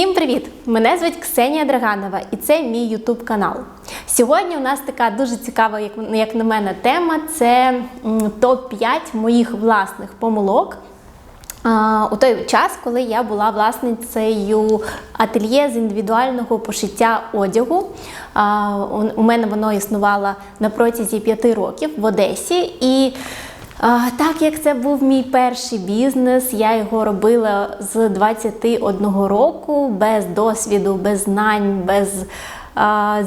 Всім привіт! Мене звуть Ксенія Драганова і це мій Ютуб канал. Сьогодні у нас така дуже цікава, як, на мене, тема це топ-5 моїх власних помилок. У той час, коли я була власницею ательє з індивідуального пошиття одягу, у- мене воно існувало на протязі п'яти років в Одесі. І так як це був мій перший бізнес, я його робила з 21 року без досвіду, без знань, без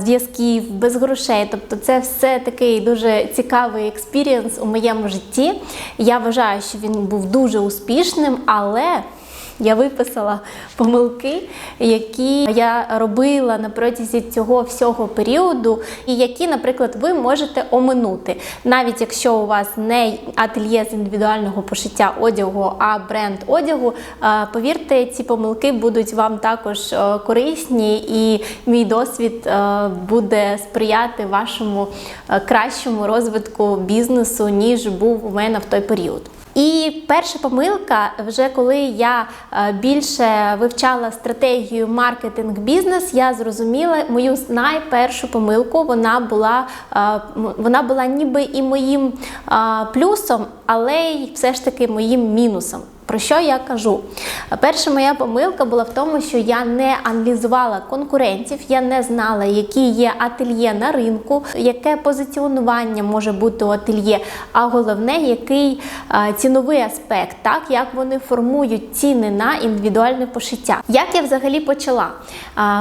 зв'язків, без грошей. Тобто, це все такий дуже цікавий експірієнс у моєму житті. Я вважаю, що він був дуже успішним, але я виписала помилки, які я робила на протязі цього всього періоду, і які, наприклад, ви можете оминути. Навіть якщо у вас не ательє з індивідуального пошиття одягу, а бренд одягу, е, повірте, ці помилки будуть вам також е, корисні, і мій досвід е, буде сприяти вашому кращому розвитку бізнесу, ніж був у мене в той період. І перша помилка, вже коли я е, більше вивчала стратегію маркетинг бізнес, я зрозуміла мою найпершу помилку. Вона була е, вона була ніби і моїм е, плюсом, але й все ж таки моїм мінусом. Про що я кажу? Перша моя помилка була в тому, що я не аналізувала конкурентів, я не знала, які є ательє на ринку, яке позиціонування може бути у ательє, а головне, який ціновий аспект, так як вони формують ціни на індивідуальне пошиття. Як я взагалі почала?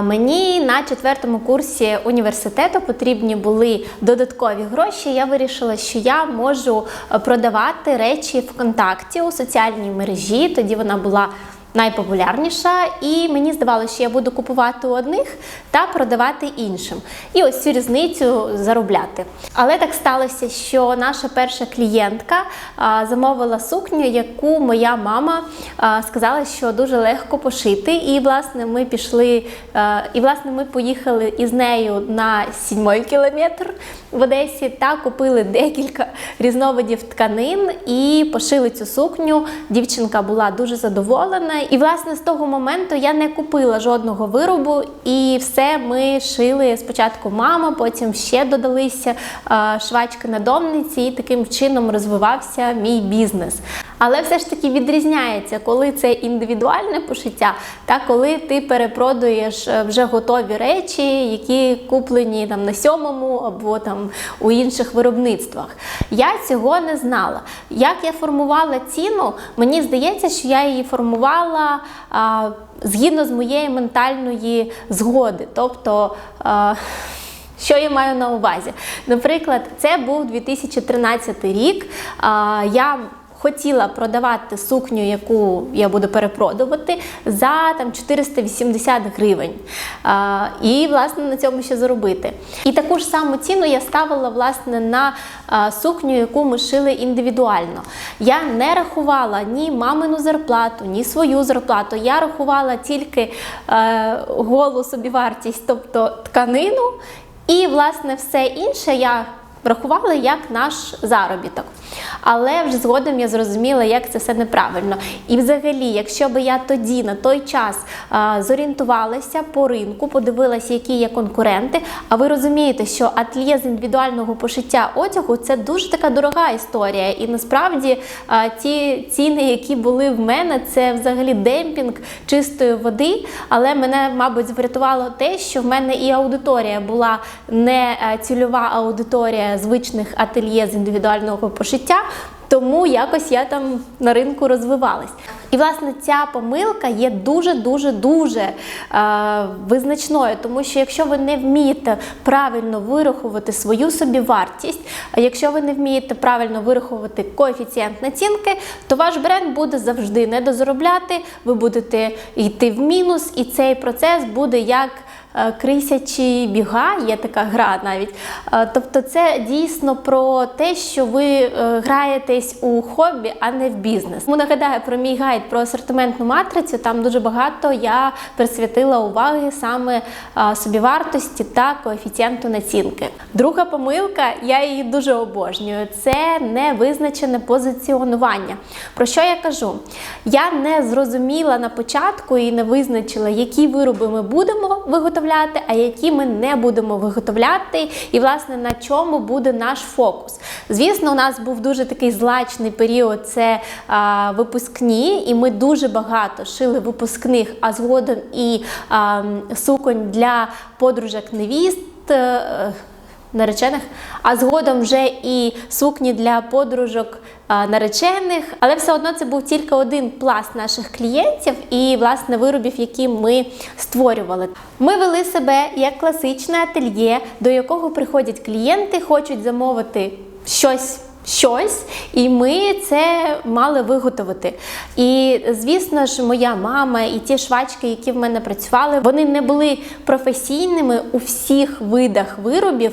Мені на четвертому курсі університету потрібні були додаткові гроші. Я вирішила, що я можу продавати речі ВКонтакті у соціальній мережі. Тоді вона була найпопулярніша, і мені здавалося, що я буду купувати у одних та продавати іншим. І ось цю різницю заробляти. Але так сталося, що наша перша клієнтка замовила сукню, яку моя мама сказала, що дуже легко пошити. І власне ми пішли, і власне ми поїхали із нею на сьомий кілометр в Одесі та купили декілька різновидів тканин і пошили цю сукню. Дівчинка була дуже задоволена. І власне з того моменту я не купила жодного виробу, і все ми шили спочатку мама, потім ще додалися швачки на домниці, і таким чином розвивався мій бізнес. Але все ж таки відрізняється, коли це індивідуальне пошиття, та коли ти перепродуєш е, вже готові речі, які куплені там на сьомому або там у інших виробництвах. Я цього не знала. Як я формувала ціну, мені здається, що я її формувала а, згідно з моєї ментальної згоди. Тобто. Що я маю на увазі? Наприклад, це був 2013 рік. Я хотіла продавати сукню, яку я буду перепродувати, за там 480 гривень. А, І власне на цьому ще заробити. І таку ж саму ціну я ставила власне на сукню, яку ми шили індивідуально. Я не рахувала ні мамину зарплату, ні свою зарплату. Я рахувала тільки е, голу собівартість, тобто тканину. І, власне, все інше я врахувала як наш заробіток. Але вже згодом я зрозуміла, як це все неправильно. І взагалі, якщо би я тоді на той час зорієнтувалася по ринку, подивилася, які є конкуренти. А ви розумієте, що ательє з індивідуального пошиття одягу це дуже така дорога історія. І насправді ті ціни, які були в мене, це взагалі демпінг чистої води. Але мене, мабуть, врятувало те, що в мене і аудиторія була не е, цільова аудиторія звичних ательє з індивідуального пошиття. Тому якось я там на ринку розвивалась. І власне ця помилка є дуже дуже дуже е, визначною, тому що якщо ви не вмієте правильно вирахувати свою собівартість, якщо ви не вмієте правильно вирахувати коефіцієнт націнки, то ваш бренд буде завжди недозаробляти, ви будете йти в мінус, і цей процес буде як крисячі біга, є така гра навіть. Е, Тобто, це дійсно про те, що ви е, граєтесь у хобі, а не в бізнес. Тому нагадаю про мій гайд про асортиментну матрицю. Там дуже багато я присвятила уваги саме е, собівартості та коефіцієнту націнки. Друга помилка, я її дуже обожнюю. Це невизначене позиціонування. Про що я кажу? Я не зрозуміла на початку і не визначила, які вироби ми будемо виготовляти, а які ми не будемо виготовляти, і власне на чому буде наш фокус. Звісно, у нас був дуже такий злачний період. Це а, випускні, і ми дуже багато шили випускних, а згодом і а, суконь для подружок невіст. Наречених, а згодом вже і сукні для подружок наречених. Але все одно це був тільки один пласт наших клієнтів і власне виробів, які ми створювали. Ми вели себе як класичне ательє, до якого приходять клієнти, хочуть замовити щось. Щось, і ми це мали виготовити. І звісно ж, моя мама і ті швачки, які в мене працювали, вони не були професійними у всіх видах виробів.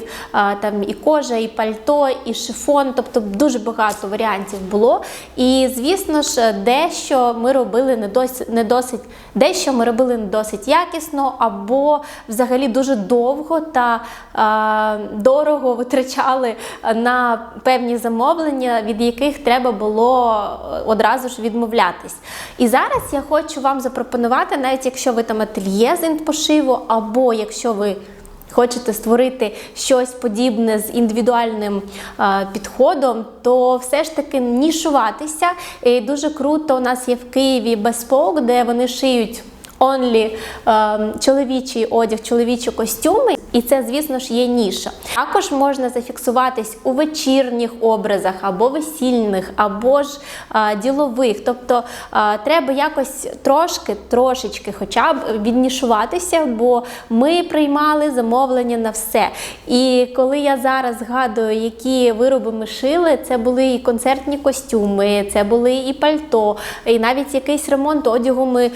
Там і кожа, і пальто, і шифон, тобто дуже багато варіантів було. І звісно ж, дещо ми робили не досить, не досить, дещо ми робили не досить якісно, або взагалі дуже довго та а, дорого витрачали на певні замовлення, від яких треба було одразу ж відмовлятись. І зараз я хочу вам запропонувати, навіть якщо ви там ательє з інтпошиву, або якщо ви хочете створити щось подібне з індивідуальним е, підходом, то все ж таки нішуватися. І дуже круто у нас є в Києві Bespoke, де вони шиють. Онлі е, чоловічий одяг, чоловічі костюми, і це, звісно ж, є ніша. Також можна зафіксуватись у вечірніх образах, або весільних, або ж е, ділових. Тобто е, треба якось трошки, трошечки, хоча б віднішуватися, бо ми приймали замовлення на все. І коли я зараз згадую, які вироби ми шили, це були і концертні костюми, це були і пальто, і навіть якийсь ремонт одягу ми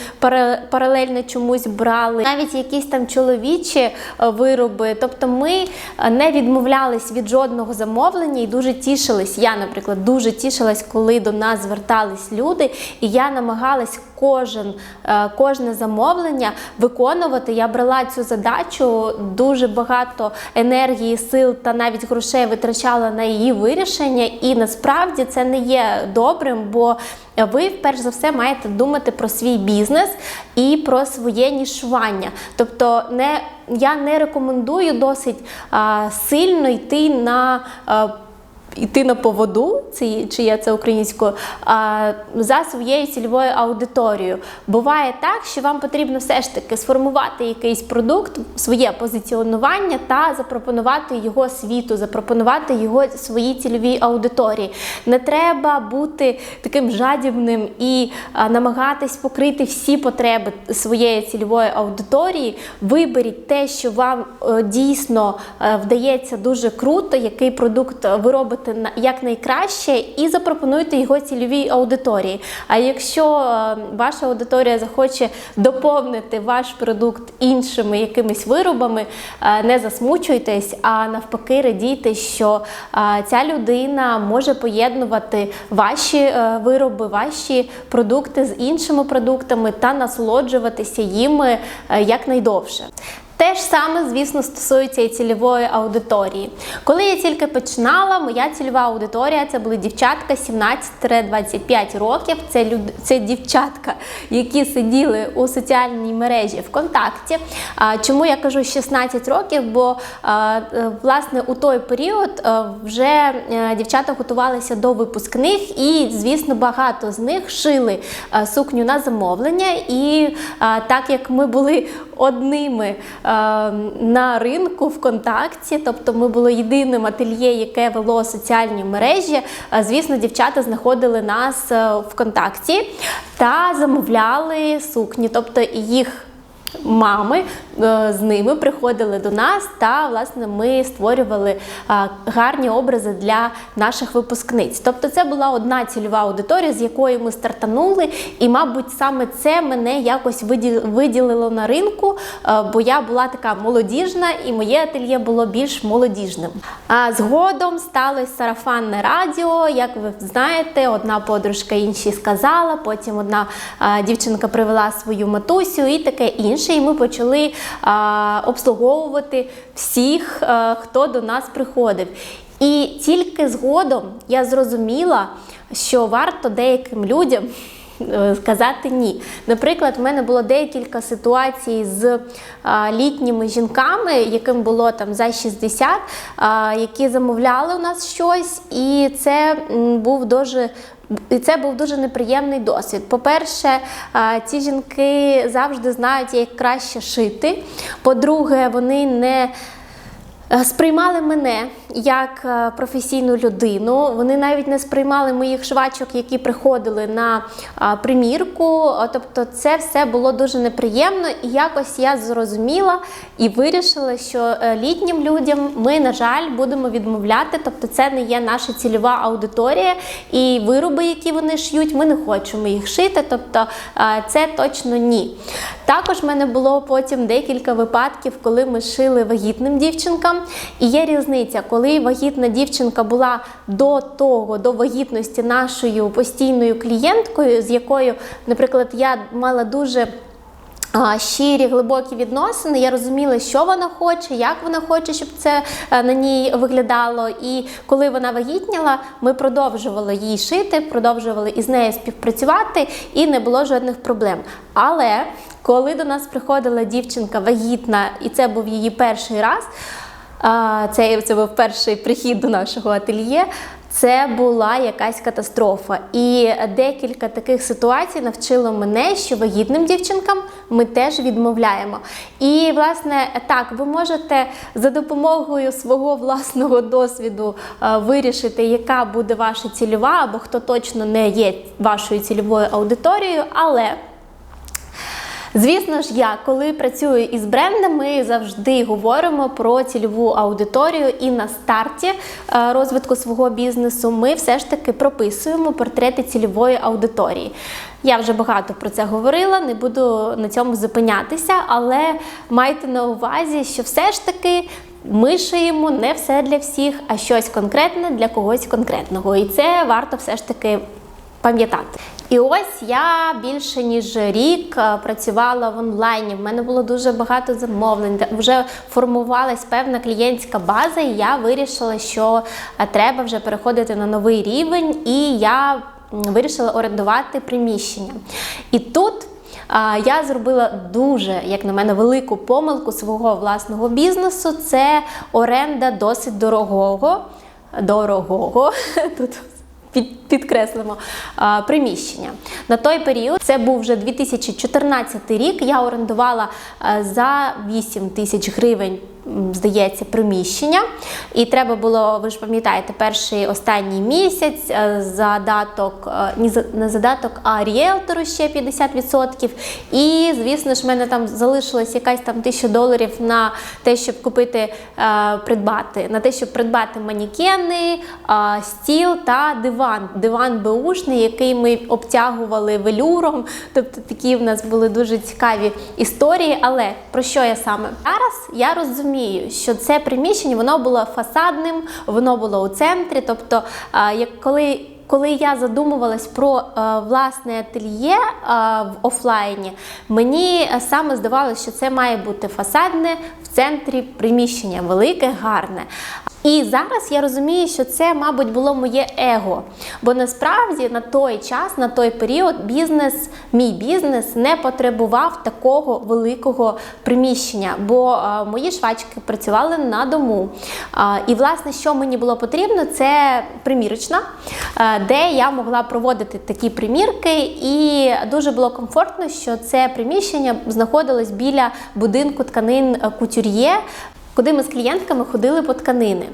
паралельно чомусь брали, навіть якісь там чоловічі е, вироби. Тобто ми е, не відмовлялись від жодного замовлення і дуже тішились. Я, наприклад, дуже тішилась, коли до нас звертались люди, і я намагалась кожен, е, кожне замовлення виконувати. Я брала цю задачу, дуже багато енергії, сил та навіть грошей витрачала на її вирішення, і насправді це не є добрим, бо ви перш за все маєте думати про свій бізнес і про своє нішування. Тобто, не я не рекомендую досить сильно йти на. А, Йти на поводу, чи є це українською, за своєю цільовою аудиторією. Буває так, що вам потрібно все ж таки сформувати якийсь продукт, своє позиціонування та запропонувати його світу, запропонувати його своїй цільовій аудиторії. Не треба бути таким жадібним і намагатись покрити всі потреби своєї цільової аудиторії. Виберіть те, що вам е, дійсно е, вдається дуже круто, який продукт ви робите на- як найкраще, і запропонуйте його цільовій аудиторії. А якщо е, ваша аудиторія захоче доповнити ваш продукт іншими якимись виробами, е, не засмучуйтесь, а навпаки, радійте, що е, ця людина може поєднувати ваші вироби, ваші продукти з іншими продуктами та насолоджуватися їми е, якнайдовше. Те ж саме, звісно, стосується і цільової аудиторії. Коли я тільки починала, моя цільова аудиторія це були дівчатка 17-25 років. Це люд... це дівчатка, які сиділи у соціальній мережі ВКонтакті. Чому я кажу 16 років? Бо е, власне у той період е, вже е, дівчата готувалися до випускних, і, звісно, багато з них шили сукню на замовлення. І так як ми були одними на ринку ВКонтакті, тобто ми були єдиним ательє, яке вело соціальні мережі. е, Звісно, дівчата знаходили нас е, ВКонтакті та замовляли сукні, тобто їх. Мами е, з ними приходили до нас, та власне ми створювали гарні образи для наших випускниць. Тобто, це була одна цільова аудиторія, з якої ми стартанули, і, мабуть, саме це мене якось виді- виділило на ринку, е, бо я була така молодіжна, і моє ательє було більш молодіжним. А згодом сталося сарафанне радіо. Як ви знаєте, одна подружка іншій сказала, потім одна дівчинка привела свою матусю і таке інше. І ми почали а, обслуговувати всіх, а, хто до нас приходив. І тільки згодом я зрозуміла, що варто деяким людям е, сказати ні. Наприклад, в мене було декілька ситуацій з а, літніми жінками, яким було там за 60, а, які замовляли у нас щось, і це був дуже. І це був дуже неприємний досвід. По-перше, ці жінки завжди знають, як краще шити. По-друге, вони не Сприймали мене як е, професійну людину. Вони навіть не сприймали моїх швачок, які приходили на примірку. Е, Тобто, це все було дуже неприємно, і якось я зрозуміла і вирішила, що е, літнім людям ми, на жаль, будемо відмовляти. Тобто, це не є наша цільова аудиторія, і вироби, які вони шиють, ми не хочемо їх шити. Тобто, е, це точно ні. Також в мене було потім декілька випадків, коли ми шили вагітним дівчинкам. І є різниця, коли вагітна дівчинка була до того, до вагітності нашою постійною клієнткою, з якою, наприклад, я мала дуже. Щирі, глибокі відносини. Я розуміла, що вона хоче, як вона хоче, щоб це е, на ній виглядало. І коли вона вагітніла, ми продовжували їй шити, продовжували із нею співпрацювати, і не було жодних проблем. Але коли до нас приходила дівчинка вагітна, і це був її перший раз. Це, це був перший прихід до нашого ательє. Це була якась катастрофа. І декілька таких ситуацій навчило мене, що вагітним дівчинкам ми теж відмовляємо. І, власне, так, ви можете за допомогою свого власного досвіду е, вирішити, яка буде ваша цільова, або хто точно не є вашою цільовою аудиторією, але. Звісно ж, я коли працюю із брендами, завжди говоримо про цільову аудиторію, і на старті е, розвитку свого бізнесу ми все ж таки прописуємо портрети цільової аудиторії. Я вже багато про це говорила, не буду на цьому зупинятися, але майте на увазі, що все ж таки. Ми шиємо не все для всіх, а щось конкретне для когось конкретного. І це варто все ж таки пам'ятати. І ось я більше ніж рік е, працювала в онлайні. В мене було дуже багато замовлень. Вже формувалась певна клієнтська база, і я вирішила, що е, треба вже переходити на новий рівень, і я вирішила орендувати приміщення. І тут. Я зробила дуже, як на мене, велику помилку свого власного бізнесу. Це оренда досить дорогого, дорогого тут під, підкреслимо а, приміщення. На той період це був вже 2014 рік. Я орендувала а, за 8 тисяч гривень. Здається, приміщення, і треба було, ви ж пам'ятаєте, перший останній місяць е, задаток, е, ні не задаток, а ріелтору ще 50%. І, звісно ж, в мене там залишилась якась там тисяча доларів на те, щоб купити, е, придбати, на те, щоб придбати манікени, стіл та диван. Диван беушний, який ми обтягували велюром. Тобто такі в нас були дуже цікаві історії. Але про що я саме? Зараз я розумію, що це приміщення воно було фасадним, воно було у центрі. Тобто, як коли коли я задумувалась про е, власне ательє е, в офлайні, мені е, саме здавалося, що це має бути фасадне в центрі приміщення, велике, гарне. І зараз я розумію, що це, мабуть, було моє его. Бо насправді на той час, на той період, бізнес, мій бізнес не потребував такого великого приміщення, бо е, мої швачки працювали на дому. Е, і, власне, що мені було потрібно, це примірочна, е, де я могла проводити такі примірки, і дуже було комфортно, що це приміщення знаходилось біля будинку тканин кутюр'є. Куди ми з клієнтками ходили по тканини.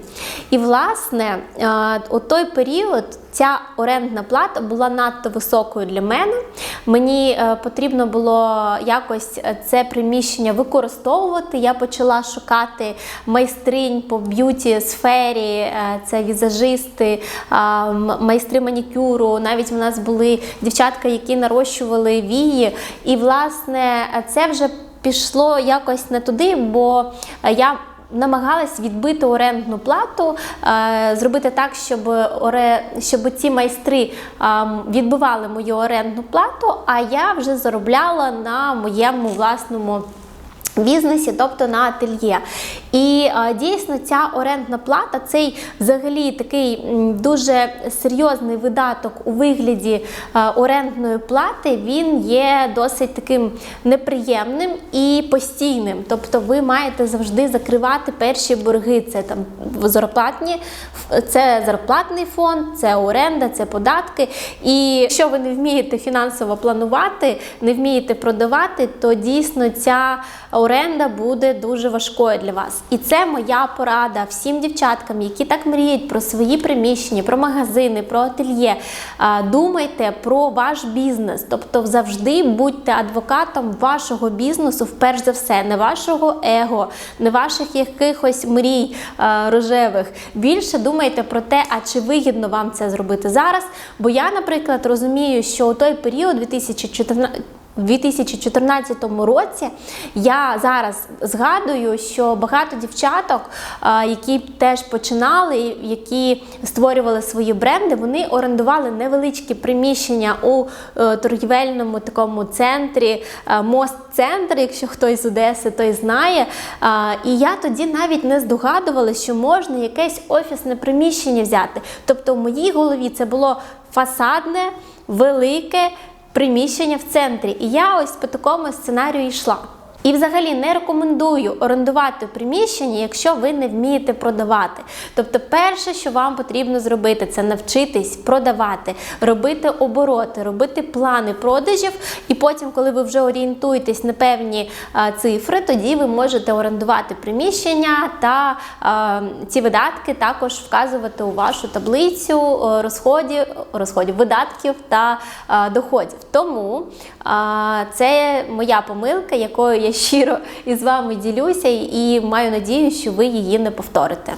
І, власне, е, у той період ця орендна плата була надто високою для мене. Мені е, потрібно було якось це приміщення використовувати. Я почала шукати майстринь по б'юті сфері, е, це візажисти, е, майстри манікюру. Навіть в нас були дівчатка, які нарощували вії. І, власне, це вже пішло якось не туди, бо е, я намагалась відбити орендну плату, е, зробити так, щоб оре, щоб ці майстри відбивали мою орендну плату, а я вже заробляла на моєму власному. Бізнесі, тобто на ательє. І е, дійсно ця орендна плата, цей взагалі такий дуже серйозний видаток у вигляді е, орендної плати, він є досить таким неприємним і постійним. Тобто ви маєте завжди закривати перші борги. Це там зарплатні, це зарплатний фонд, це оренда, це податки. І якщо ви не вмієте фінансово планувати, не вмієте продавати, то дійсно ця оренда буде дуже важкою для вас. І це моя порада всім дівчаткам, які так мріють про свої приміщення, про магазини, про ательє. Думайте про ваш бізнес, тобто завжди будьте адвокатом вашого бізнесу, вперш за все, не вашого его, не ваших якихось мрій рожевих. Більше думайте про те, а чи вигідно вам це зробити зараз. Бо я, наприклад, розумію, що у той період 2014 у 2014 році я зараз згадую, що багато дівчаток, які теж починали, які створювали свої бренди, вони орендували невеличкі приміщення у е, торгівельному такому центрі, е, мост-центр, якщо хтось з Одеси, той знає. І я тоді навіть не здогадувалася, що можна якесь офісне приміщення взяти. Тобто в моїй голові це було фасадне, велике приміщення в центрі. І я ось по такому сценарію йшла. І взагалі не рекомендую орендувати приміщення, якщо ви не вмієте продавати. Тобто, перше, що вам потрібно зробити, це навчитись продавати, робити обороти, робити плани продажів. І потім, коли ви вже орієнтуєтесь на певні а, цифри, тоді ви можете орендувати приміщення та а, ці видатки також вказувати у вашу таблицю е, розходів, розходів видатків та а, доходів. Тому а, це моя помилка, якою я щиро із вами ділюся, і маю надію, що ви її не повторите.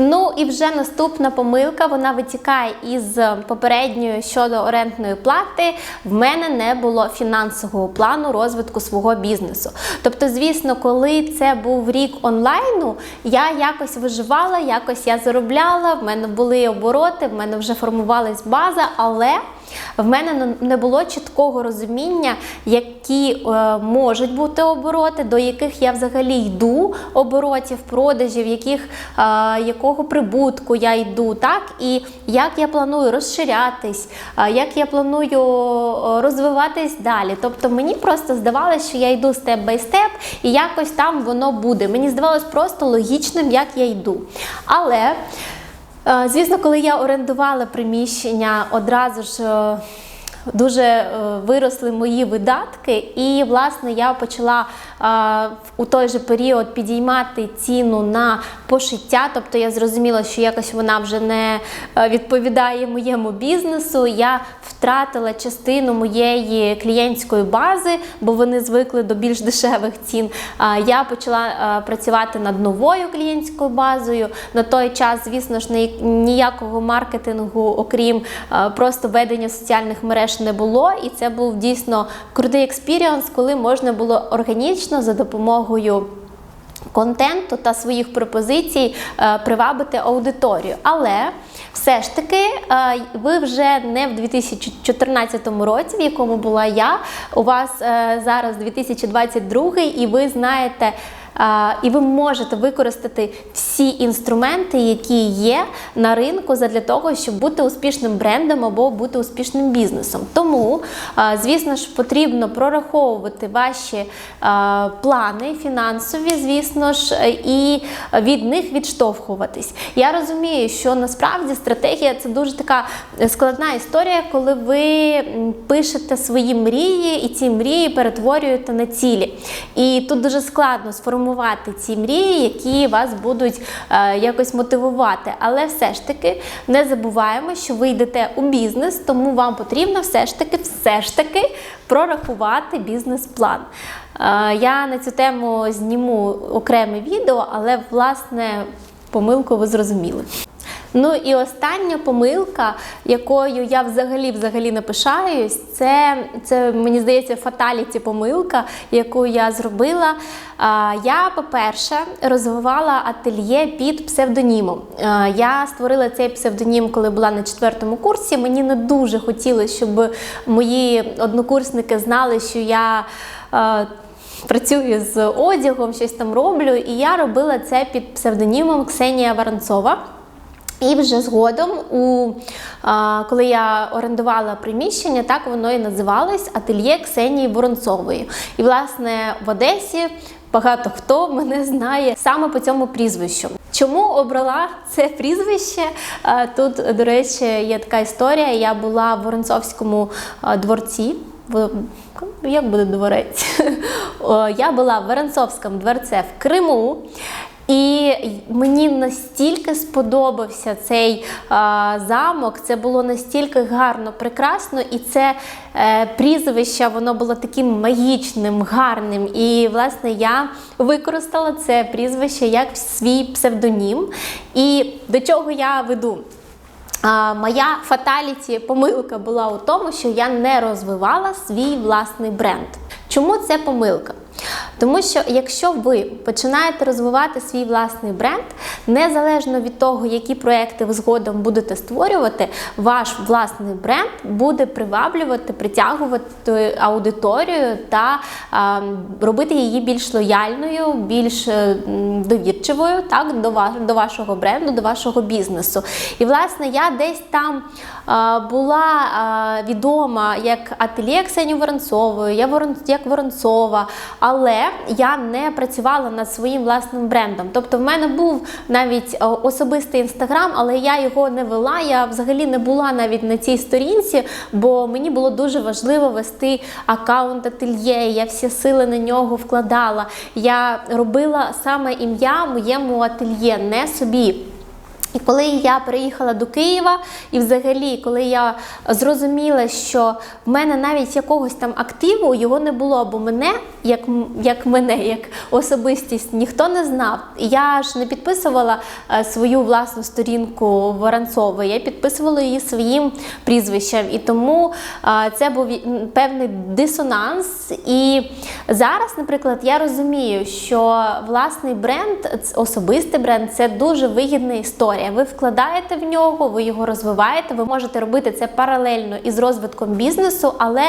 Ну і вже наступна помилка, вона витікає із попередньої щодо орендної плати. В мене не було фінансового плану розвитку свого бізнесу. Тобто, звісно, коли це був рік онлайну, я якось виживала, якось я заробляла, в мене були обороти, в мене вже формувалась база, але в мене не було чіткого розуміння, які е, можуть бути обороти, до яких я взагалі йду оборотів, продажів, яких, е, якого прибутку я йду, так і як я планую розширятись, е, як я планую е, розвиватись далі. Тобто мені просто здавалося, що я йду степ бай степ, і якось там воно буде. Мені здавалось просто логічним, як я йду. Але Звісно, коли я орендувала приміщення, одразу ж е, дуже е, виросли мої видатки, і власне я почала е, у той же період підіймати ціну на пошиття. Тобто я зрозуміла, що якось вона вже не е, відповідає моєму бізнесу. Я втратила частину моєї клієнтської бази, бо вони звикли до більш дешевих цін. Я почала е, працювати над новою клієнтською базою. На той час, звісно ж, ніякого маркетингу, окрім е, просто ведення соціальних мереж, не було. І це був дійсно крутий експіріанс, коли можна було органічно за допомогою. Контенту та своїх пропозицій е, привабити аудиторію. Але все ж таки, е, ви вже не в 2014 році, в якому була я. У вас е, зараз 2022, і ви знаєте. І ви можете використати всі інструменти, які є на ринку, для того, щоб бути успішним брендом або бути успішним бізнесом. Тому, звісно ж, потрібно прораховувати ваші плани фінансові, звісно ж, і від них відштовхуватись. Я розумію, що насправді стратегія це дуже така складна історія, коли ви пишете свої мрії і ці мрії перетворюєте на цілі. І тут дуже складно сформувати формувати ці мрії, які вас будуть е, якось мотивувати. Але все ж таки не забуваємо, що ви йдете у бізнес, тому вам потрібно все ж таки, все ж таки прорахувати бізнес-план. Е, я на цю тему зніму окреме відео, але власне помилку ви зрозуміли. Ну і остання помилка, якою я взагалі взагалі не пишаюсь, це, це мені здається, фаталіті помилка, яку я зробила. Я, по-перше, розвивала ательє під псевдонімом. Я створила цей псевдонім, коли була на четвертому курсі. Мені не дуже хотілося, щоб мої однокурсники знали, що я. Працюю з одягом, щось там роблю, і я робила це під псевдонімом Ксенія Воронцова. І вже згодом, у, а, коли я орендувала приміщення, так воно і називалось ательє Ксенії Воронцової. І, власне, в Одесі багато хто мене знає саме по цьому прізвищу. Чому обрала це прізвище? Тут, до речі, є така історія. Я була в Воронцовському дворці. Як буде дворець? Я була в Воронцовському дворце в Криму. І мені настільки сподобався цей а, замок, це було настільки гарно, прекрасно, і це е, прізвище воно було таким магічним, гарним. І, власне, я використала це прізвище як свій псевдонім. І до чого я веду? А, Моя фаталіті помилка була у тому, що я не розвивала свій власний бренд. Чому це помилка? Тому що якщо ви починаєте розвивати свій власний бренд, незалежно від того, які проекти ви згодом будете створювати, ваш власний бренд буде приваблювати, притягувати аудиторію та а, робити її більш лояльною, більш довірчивою так, до, ваш, до вашого бренду, до вашого бізнесу. І, власне, я десь там а, була а, відома як ательє Ксенії Воронцової, я Ворон, як Воронцова, але я не працювала над своїм власним брендом. Тобто, в мене був навіть е, особистий інстаграм, але я його не вела. Я взагалі не була навіть на цій сторінці, бо мені було дуже важливо вести аккаунт ательє. Я всі сили на нього вкладала. Я робила саме ім'я моєму ательє, не собі. І коли я приїхала до Києва, і взагалі, коли я зрозуміла, що в мене навіть якогось там активу його не було, бо мене, як як мене, як особистість, ніхто не знав. Я ж не підписувала е, свою власну сторінку Воронцової, я підписувала її своїм прізвищем. І тому е, це був певний дисонанс. І зараз, наприклад, я розумію, що власний бренд, особистий бренд це дуже вигідна історія. Ви вкладаєте в нього, ви його розвиваєте, ви можете робити це паралельно із розвитком бізнесу, але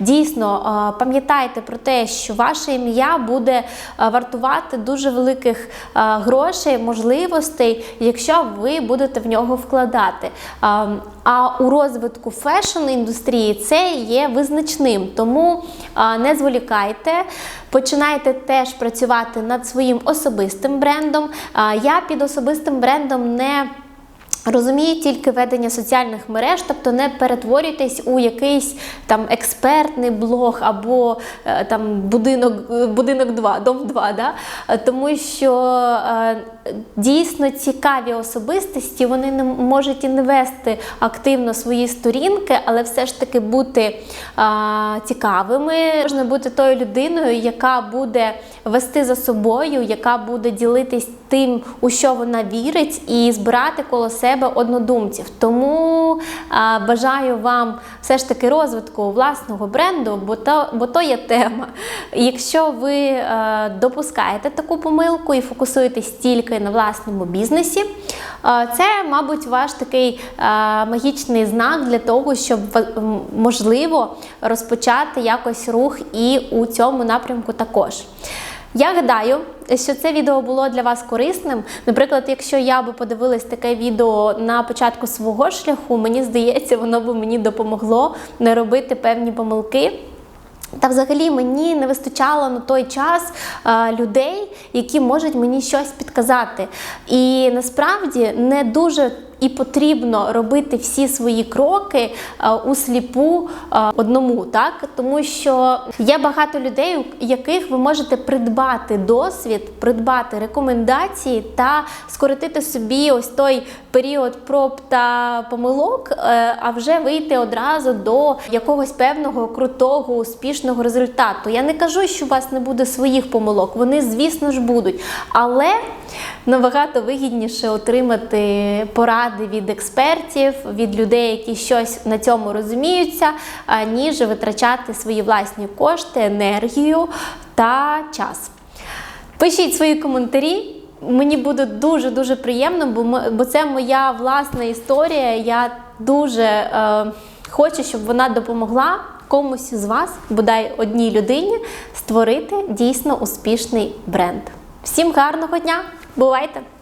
дійсно пам'ятайте про те, що ваше ім'я буде вартувати дуже великих грошей, можливостей, якщо ви будете в нього вкладати. А у розвитку фешн-індустрії це є визначним. Тому не зволікайте, починайте теж працювати над своїм особистим брендом. Я під особистим брендом не Розумію тільки ведення соціальних мереж, тобто не перетворюйтесь у якийсь там експертний блог або е, там будинок будинок 2, дом 2, да? тому що е, дійсно цікаві особистості, вони не можуть і не вести активно свої сторінки, але все ж таки бути е, цікавими. Можна бути тою людиною, яка буде вести за собою, яка буде ділитись тим, у що вона вірить, і збирати коло себе однодумців. Тому а, бажаю вам все ж таки розвитку власного бренду, бо то, бо то є тема. Якщо ви а, допускаєте таку помилку і фокусуєтесь тільки на власному бізнесі, а, це, мабуть, ваш такий а, магічний знак для того, щоб можливо розпочати якось рух і у цьому напрямку також. Я гадаю, що це відео було для вас корисним. Наприклад, якщо я би подивилась таке відео на початку свого шляху, мені здається, воно би мені допомогло не робити певні помилки. Та взагалі мені не вистачало на той час а, людей, які можуть мені щось підказати. І насправді не дуже і потрібно робити всі свої кроки е, у сліпу е, одному, так тому що є багато людей, у яких ви можете придбати досвід, придбати рекомендації та скоротити собі ось той період проб та помилок, е, а вже вийти одразу до якогось певного крутого успішного результату. Я не кажу, що у вас не буде своїх помилок, вони, звісно ж, будуть, але набагато вигідніше отримати поради від експертів, від людей, які щось на цьому розуміються, ніж витрачати свої власні кошти, енергію та час. Пишіть свої коментарі. Мені буде дуже дуже приємно, бо ми, бо це моя власна історія. Я дуже е, хочу, щоб вона допомогла комусь з вас, бодай одній людині, створити дійсно успішний бренд. Всім гарного дня! Бувайте!